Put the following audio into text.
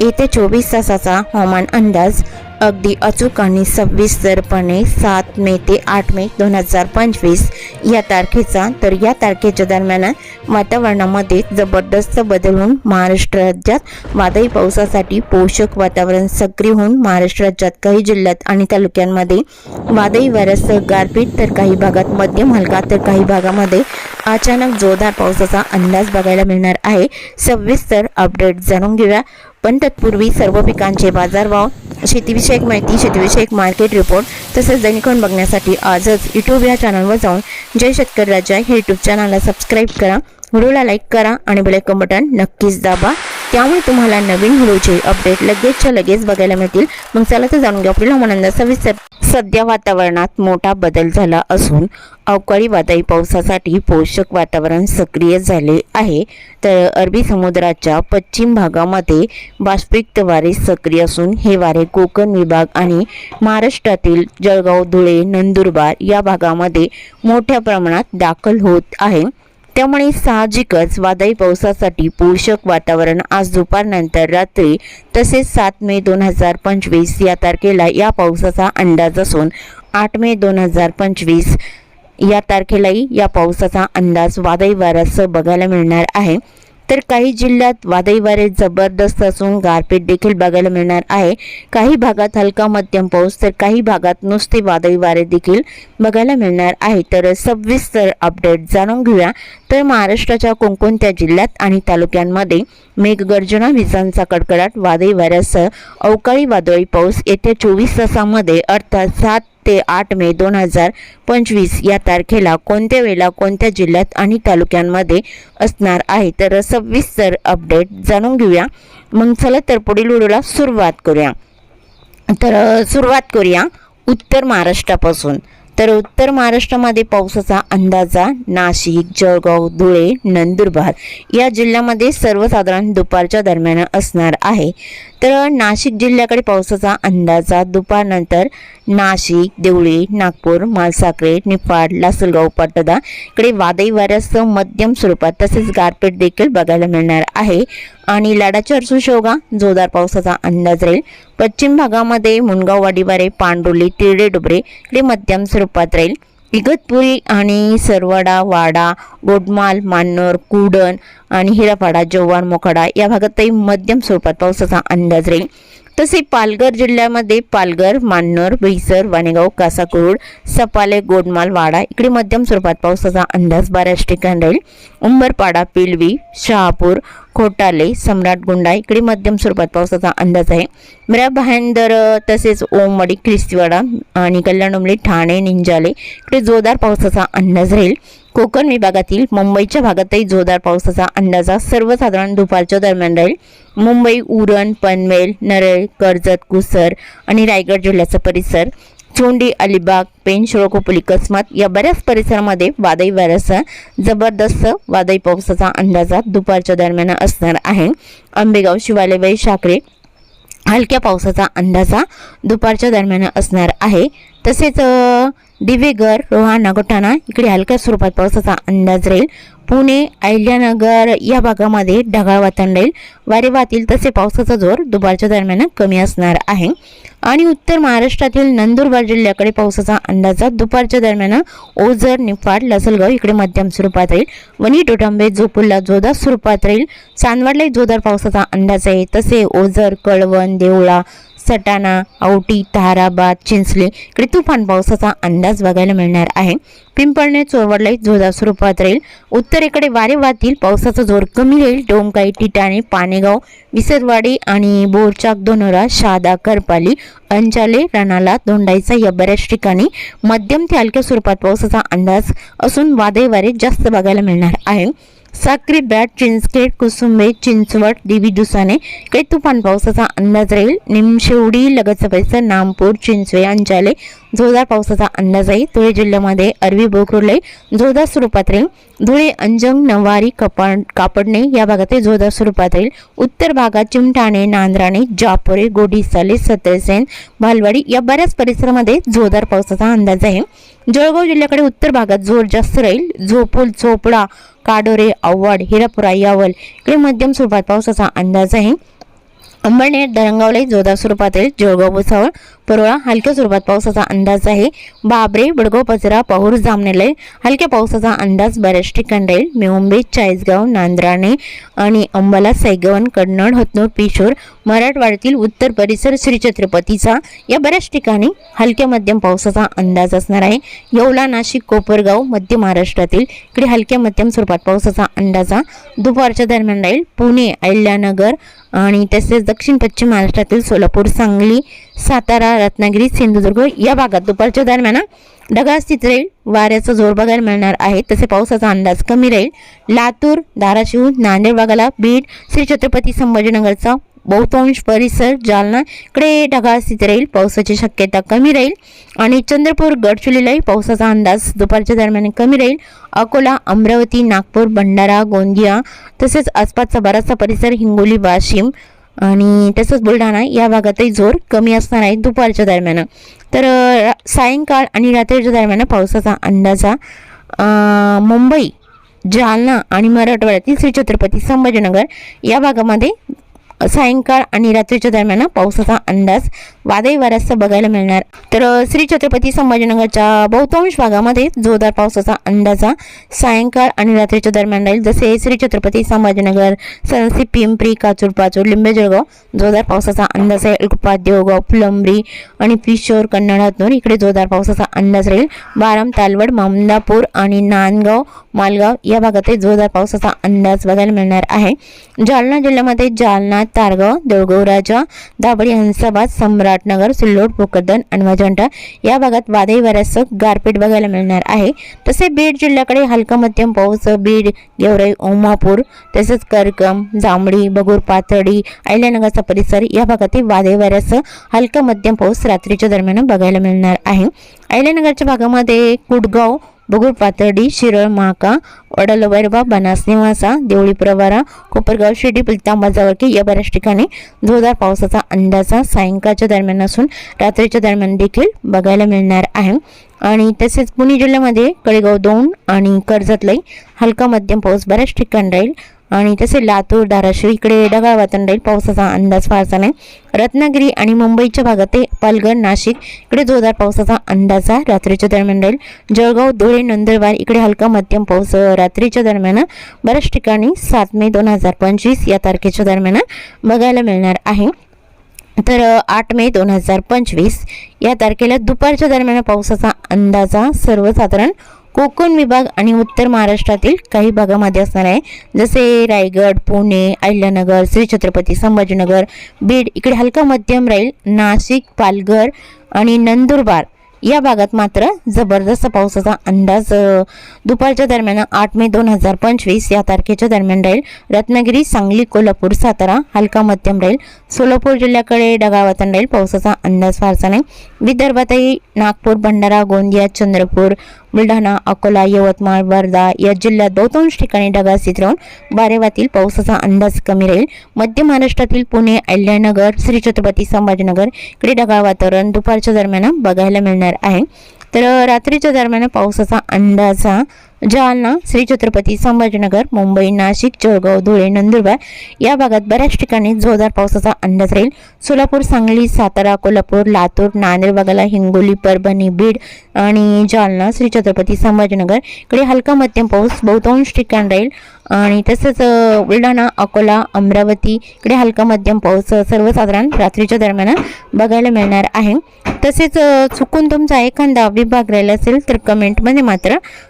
येत्या चोवीस तासाचा हवामान अंदाज अगदी अचूक आणि सविस्तरपणे सात मे ते आठ मे दोन हजार पंचवीस या तारखेचा. तर या तारखेच्या दरम्यान वातावरणामध्ये जबरदस्त बदल होऊन महाराष्ट्र राज्यात वादळी पावसासाठी पोषक वातावरण सक्रिय होऊन महाराष्ट्र राज्यात काही जिल्ह्यात आणि तालुक्यांमध्ये वादळी वाऱ्यासह गारपीट तर काही भागात मध्यम हलका तर काही भागामध्ये अचानक जोरदार पावसाचा अंदाज बघायला मिळणार आहे. सविस्तर अपडेट जाणून घेऊया. पण तत्पूर्वी सर्व पिकांचे बाजारभाव शेतीविषयक माहिती शेतीविषयक मार्केट रिपोर्ट तसेच दैनिकन बघण्यासाठी आजच यूट्यूब या चॅनलवर जाऊन जय शेतकरी राजा हे यूट्यूब चॅनलला सबस्क्राईब करा. व्हिडिओला लाईक करा आणि बेलायकन बटन नक्कीच दाबा. त्यामुळे तुम्हाला नवीन व्हिडिओचे अपडेट लगेचच्या लगेच बघायला मिळतील. मग चला तर जाणून घ्या आपल्याला मनांदा सविस्तर सध्या वातावरणात मोठा बदल झाला असून अवकाळी वादळी पावसासाठी पोषक वातावरण सक्रिय झाले आहे. तर अरबी समुद्राच्या पश्चिम भागामध्ये बाष्पयुक्त वारे सक्रिय असून हे वारे कोकण विभाग आणि महाराष्ट्रातील जळगाव धुळे नंदुरबार या भागामध्ये मोठ्या प्रमाणात दाखल होत आहे. त्यामुळे साहजिकच वादळी पावसासाठी पोषक वातावरण आज दुपारनंतर रात्री तसेच सात मे दोन हजार पंचवीस या तारखेला या पावसाचा अंदाज असून आठ मे दोन हजार पंचवीस या तारखेलाही या पावसाचा अंदाज वादळी वाऱ्यासह बघायला मिळणार आहे. तर काही जिल्ह्यात वादळी वारे जबरदस्त असून गारपीट देखील बघायला मिळणार आहे. काही भागात हलका मध्यम पाऊस तर काही भागात नुसते वादळी वारे देखील बघायला मिळणार आहे. तर सविस्तर अपडेट जाणून घेऊया. तर महाराष्ट्राच्या कोणकोणत्या जिल्ह्यात आणि तालुक्यांमध्ये मेघगर्जना विजांचा कडकडाट वादळी वाऱ्यासह अवकाळी वादळी पाऊस येत्या चोवीस तासामध्ये अर्थात सात ते आठ मे दोन हजार पंचवीस या तारखेला कोणत्या वेळेला कोणत्या जिल्ह्यात आणि तालुक्यांमध्ये असणार आहे? तर सविस्तर अपडेट जाणून घेऊया. मग चला तर पुढील व्हिडिओला सुरुवात करूया. तर सुरुवात करूया उत्तर महाराष्ट्रापासून. तर उत्तर महाराष्ट्रामध्ये पावसाचा अंदाजा नाशिक जळगाव धुळे नंदुरबार या जिल्ह्यामध्ये सर्वसाधारण दुपारच्या दरम्यान असणार आहे. तर नाशिक जिल्ह्याकडे पावसाचा अंदाजा दुपारनंतर नाशिक देवळी नागपूर मालसाखरे निफाड लासलगाव पाटोदा इकडे वादळी वाऱ्यासह मध्यम स्वरूपात तसेच गारपीट देखील बघायला मिळणार आहे. आणि लाडाची अरसू जोरदार पावसाचा अंदाज राहील. पश्चिम भागामध्ये मुनगाव वाडीवारे पांडुली तिरडे डुबरे हे मध्यम स्वरूपात राहील. इगतपुरी आणि सरवडा वाडा गोडमाल मान्नर कुडण आणि हिरापाडा जव्हार मोखाडा या भागातही मध्यम स्वरूपात पावसाचा अंदाज राहील. तसे पालघर जिल्ह्यामध्ये पालघर मान्नर भैसर वाणेगाव कासाकुरुड सपाले गोडमाल वाडा इकडे मध्यम स्वरूपात पावसाचा अंदाज बऱ्याच ठिकाणी राहील. उंबरपाडा पिलवी शहापूर खोटाले सम्राट गुंडा इकडे मध्यम स्वरूपात पावसाचा अंदाज आहे. मिरा भायंदर तसेच ओमवाडी ख्रिस्तीवाडा आणि कल्याणडोंबली ठाणे निंजाले इकडे जोरदार पावसाचा अंदाज राहील. कोकण विभागातील मुंबईच्या भागातही जोरदार पावसाचा अंदाजा सर्वसाधारण दुपारच्या दरम्यान राहील मुंबई उरण पनवेल नरळ कर्जत कुसर आणि रायगड जिल्ह्याचा परिसर. चोंडी अलिबाग पेन शिळकोपली कसमत या बऱ्याच परिसरामध्ये वादळी वाऱ्यासह जबरदस्त वादळी पावसाचा अंदाजा दुपारच्या दरम्यान असणार आहे. आंबेगाव शिवालेबाई शाकरे हलक्या पावसाचा अंदाजा दुपारच्या दरम्यान असणार आहे. तसेच दिवेगर दिवेघर रोहा नागोठाणा इकडे हलक्या स्वरूपात पावसाचा अंदाज राहील. पुणे अहिल्यानगर या भागामध्ये ढगाळ वातावरण राहील. वारे वाहतील तसे पावसाचा जोर दुपारच्या दरम्यान कमी असणार आहे. आणि उत्तर महाराष्ट्रातील नंदुरबार जिल्ह्याकडे पावसाचा अंदाजा दुपारच्या दरम्यान ओझर निफाड लसलगाव इकडे मध्यम स्वरूपात राहील. वणी टोटांबे जोपुल्ला जोरदार स्वरूपात राहील. चांदवाडलाही जोरदार पावसाचा अंदाज आहे. तसे ओझर कळवण देवळा सटाणा औटी ताराबाद चिंचले इकडे तुफान पावसाचा अंदाज बघायला मिळणार आहे. पिंपळणे चोरवडलाही जोरदार स्वरूपात राहील. उत्तरेकडे वारे वाहतील. पावसाचा जोर कमी राहील. डोमकाई टिटाणे पानेगाव विसरवाडी आणि बोरचाक दोनोरा शहादा करपाली अंजाले रणाला दोंडाईचा या बऱ्याच ठिकाणी मध्यम ते हलक्या स्वरूपात पावसाचा अंदाज असून वादळी वारे जास्त बघायला मिळणार आहे. साक्री बॅट चिंचखेड कुसुंबे चिंचवड देवी दुसाने काही तुफान पावसाचा अंदाज राहील. निमशेवडी लगतचा परिसर नामपूर चिंचवे अंजाले जोरदार पावसाचा अंदाज आहे. धुळे जिल्ह्यामध्ये अरवी बोकुर्ले जोरदार स्वरूपात राहील. धुळे अंजंग नवारी कपाड कापडणे या भागातील जोरदार स्वरूपात राहील. उत्तर भागात चिमठाणे नांद्राणे जापोरे गोडीसाले सतरसेन भालवाडी या बऱ्याच परिसरामध्ये जोरदार पावसाचा अंदाज आहे. जळगाव जिल्ह्याकडे उत्तर भागात जोर जास्त राहील. झोपूल झोपडा काडोरे आव्हाड हिरापुरा यावल इकडे मध्यम स्वरूपात पावसाचा अंदाज आहे. अंबरनेर धरंगावलाही जोरदार स्वरूपातील जळगाव भुसावळ परोळा हलक्या स्वरूपात पावसाचा अंदाज आहे. बाबरे बडगाव पचरा पाहूर जामनेला हलक्या पावसाचा अंदाज बऱ्याच ठिकाणी राहील. मेहुंबे चाळीसगाव नांद्राणे आणि अंबाला सैगवन कन्नड हतनूर पिशोर मराठवाड्यातील उत्तर परिसर श्री छत्रपतीचा या बऱ्याच ठिकाणी हलक्या मध्यम पावसाचा अंदाज असणार आहे. येवला नाशिक कोपरगाव मध्य महाराष्ट्रातील इकडे हलक्या मध्यम स्वरूपात पावसाचा अंदाज दुपारच्या दरम्यान राहील. पुणे अहिल्यानगर आणि तसेच दक्षिण पश्चिम महाराष्ट्रातील सोलापूर सांगली सातारा रत्नागिरी सिंधुदुर्ग या भागात दुपारच्या दरम्यान ढगाळ स्थित राहील वाऱ्याचा जोर बघायला मिळणार आहे. तसे पावसाचा अंदाज कमी राहील. लातूर धाराशिव नांदेड भागाला बीड श्री छत्रपती संभाजीनगरचा बहुतांश परिसर जालना इकडे ढगाळ स्थित राहील. पावसाची शक्यता कमी राहील आणि चंद्रपूर गडचिरोलीलाही पावसाचा अंदाज दुपारच्या दरम्यान कमी राहील. अकोला अमरावती नागपूर भंडारा गोंदिया तसेच आसपासचा बराचसा परिसर हिंगोली वाशिम आणि तसंच बुलढाणा या भागातही जोर कमी असणार आहे दुपारच्या दरम्यान. तर सायंकाळ आणि रात्रीच्या दरम्यान पावसाचा अंदाजा मुंबई जालना आणि मराठवाड्यातील श्री छत्रपती संभाजीनगर या भागामध्ये सायंकाळ आणि रात्रीच्या दरम्यान पावसाचा अंदाज वादळी वाऱ्याचा बघायला मिळणार. तर श्री छत्रपती संभाजीनगरच्या बहुतांश भागामध्ये जोरदार पावसाचा अंदाजा सायंकाळ आणि रात्रीच्या दरम्यान राहील. जसे श्री छत्रपती संभाजीनगर सनसी पिंपरी काचूर पाचूर लिंबे जळगाव जोरदार पावसाचा अंदाज आहे उल्पा देवगाव फुलंबरी आणि पिशोर कन्नड हातनूर इकडे जोरदार पावसाचा अंदाज राहील. बाराम तालवड मामदापूर आणि नांदगाव मालगाव या भागातही जोरदार पावसाचा अंदाज बघायला मिळणार आहे. जालना जिल्ह्यामध्ये जालना तारगाव देऊळगाव राजा हंसाबाद सम्राटनगर सिल्लोड भोकरदन आणि या भागात वादळी वाऱ्यासह गारपीट बघायला मिळणार आहे. तसे बीड जिल्ह्याकडे हलका मध्यम पाऊस बीड गेवराई ओमापूर तसेच करकम जांभळी बगूर पाथर्डी अहिल्यानगरचा परिसर या भागातील वादळी वाऱ्यासह हलका मध्यम पाऊस रात्रीच्या दरम्यान बघायला मिळणार आहे. अहिल्यानगरच्या भागामध्ये कुडगाव बगुळ पातर्डी शिरळ महाका वडाल बनास निवासा देवळी प्रवारा कोपरगाव शिर्डी पिलतांबाजावळकी या बऱ्याच ठिकाणी जोरदार पावसाचा अंदाजा सायंकाळच्या दरम्यान असून रात्रीच्या दरम्यान देखील बघायला मिळणार आहे आणि तसेच पुणे जिल्ह्यामध्ये कडेगाव दोन आणि कर्जतलाही हलका मध्यम पाऊस बऱ्याच ठिकाणी राहील आणि तसे लातूर धाराशिव इकडे ढगाळ वातावरण राहील पावसाचा अंदाज फारसा नाही. रत्नागिरी आणि मुंबईच्या भागात पालघर नाशिक इकडे जोरदार पावसाचा अंदाजा रात्रीच्या दरम्यान राहील जळगाव धुळे नंदुरबार इकडे हलका मध्यम पाऊस रात्रीच्या दरम्यान बऱ्याच ठिकाणी सात मे दोन हजार पंचवीस या तारखेच्या दरम्यान बघायला मिळणार आहे. तर आठ मे दोन हजार पंचवीस या तारखेला दुपारच्या दरम्यान पावसाचा अंदाजा सर्वसाधारण कोकण विभाग आणि उत्तर महाराष्ट्रातील काही भागामध्ये असणार आहे. जसे रायगड पुणे अहिल्यानगर श्री छत्रपती संभाजीनगर बीड इकडे हलका मध्यम राहील नाशिक पालघर आणि नंदुरबार. या भागात मात्र जबरदस्त पावसाचा अंदाज दुपारच्या दरम्यान आठ मे दोन हजार पंचवीस या तारखेच्या दरम्यान राहील. रत्नागिरी सांगली कोल्हापूर सातारा हलका मध्यम राहील. सोलापूर जिल्ह्याकडे ढगाळ वातावरण राहील. पावसाचा अंदाज फारसा नाही. विदर्भातही नागपूर भंडारा गोंदिया चंद्रपूर बुलढाणा अकोला यवतमाळ वर्धा या जिल्ह्यात बहुतांश ठिकाणी ढगाळ राहून बारेवातील पावसाचा अंदाज कमी राहील. मध्य महाराष्ट्रातील पुणे अहिल्यानगर श्री छत्रपती संभाजीनगर इकडे ढगाळ वातावरण दुपारच्या दरम्यान बघायला मिळणार आहे. तर रात्रीच्या दरम्यान पावसाचा अंदाज हा जालना श्री छत्रपती संभाजीनगर मुंबई नाशिक जळगाव धुळे नंदुरबार या भागात बऱ्याच ठिकाणी जोरदार पावसाचा अंदाज राहील. सोलापूर सांगली सातारा कोल्हापूर लातूर नांदेड भागाला हिंगोली परभणी बीड आणि जालना श्री छत्रपती संभाजीनगर इकडे हलका मध्यम पाऊस बहुतांश ठिकाण राहील. आणि तसंच बुलढाणा अकोला अमरावती इकडे हलका मध्यम पाऊस सर्वसाधारण रात्रीच्या दरम्यान बघायला मिळणार आहे. तसेच चुकून तुमचा एखादा विभाग राहिला असेल तर कमेंटमध्ये मात्र